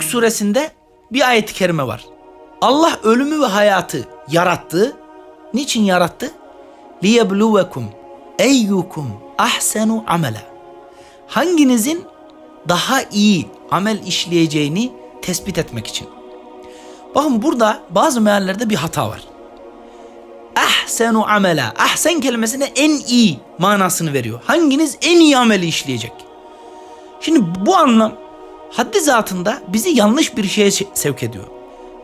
suresinde bir ayet-i kerime var. Allah ölümü ve hayatı yarattı. Niçin yarattı? liyebluvekum eyyukum ahsenu amela. Hanginizin daha iyi amel işleyeceğini tespit etmek için. Bakın burada bazı meallerde bir hata var. Ahsenu amela. Ahsen kelimesine en iyi manasını veriyor. Hanginiz en iyi ameli işleyecek? Şimdi bu anlam haddi zatında bizi yanlış bir şeye se- sevk ediyor.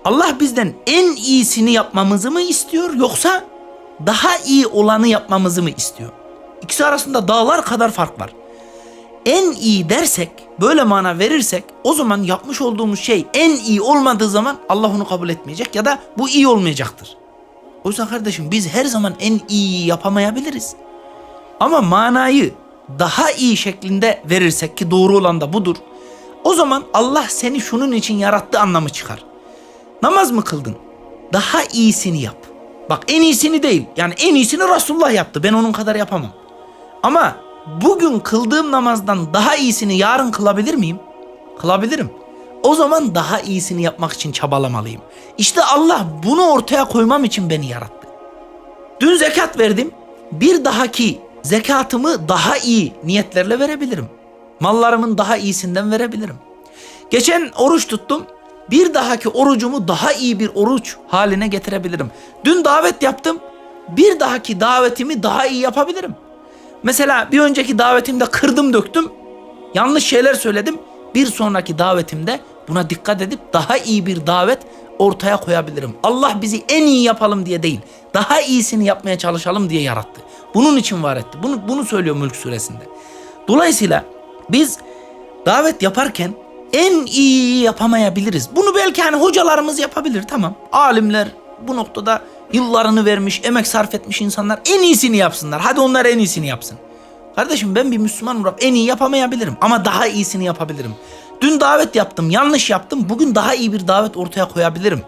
Allah bizden en iyisini yapmamızı mı istiyor yoksa daha iyi olanı yapmamızı mı istiyor? İkisi arasında dağlar kadar fark var. En iyi dersek, böyle mana verirsek o zaman yapmış olduğumuz şey en iyi olmadığı zaman Allah onu kabul etmeyecek ya da bu iyi olmayacaktır. O yüzden kardeşim biz her zaman en iyi yapamayabiliriz. Ama manayı daha iyi şeklinde verirsek ki doğru olan da budur. O zaman Allah seni şunun için yarattı anlamı çıkar. Namaz mı kıldın? Daha iyisini yap. Bak en iyisini değil. Yani en iyisini Resulullah yaptı. Ben onun kadar yapamam. Ama bugün kıldığım namazdan daha iyisini yarın kılabilir miyim? Kılabilirim. O zaman daha iyisini yapmak için çabalamalıyım. İşte Allah bunu ortaya koymam için beni yarattı. Dün zekat verdim. Bir dahaki zekatımı daha iyi niyetlerle verebilirim. Mallarımın daha iyisinden verebilirim. Geçen oruç tuttum. Bir dahaki orucumu daha iyi bir oruç haline getirebilirim. Dün davet yaptım. Bir dahaki davetimi daha iyi yapabilirim. Mesela bir önceki davetimde kırdım döktüm. Yanlış şeyler söyledim. Bir sonraki davetimde buna dikkat edip daha iyi bir davet ortaya koyabilirim. Allah bizi en iyi yapalım diye değil, daha iyisini yapmaya çalışalım diye yarattı. Bunun için var etti. Bunu, bunu söylüyor Mülk suresinde. Dolayısıyla biz davet yaparken en iyi yapamayabiliriz. Bunu belki hani hocalarımız yapabilir tamam. Alimler bu noktada yıllarını vermiş, emek sarf etmiş insanlar en iyisini yapsınlar. Hadi onlar en iyisini yapsın. Kardeşim ben bir Müslüman olarak en iyi yapamayabilirim ama daha iyisini yapabilirim. Dün davet yaptım, yanlış yaptım. Bugün daha iyi bir davet ortaya koyabilirim.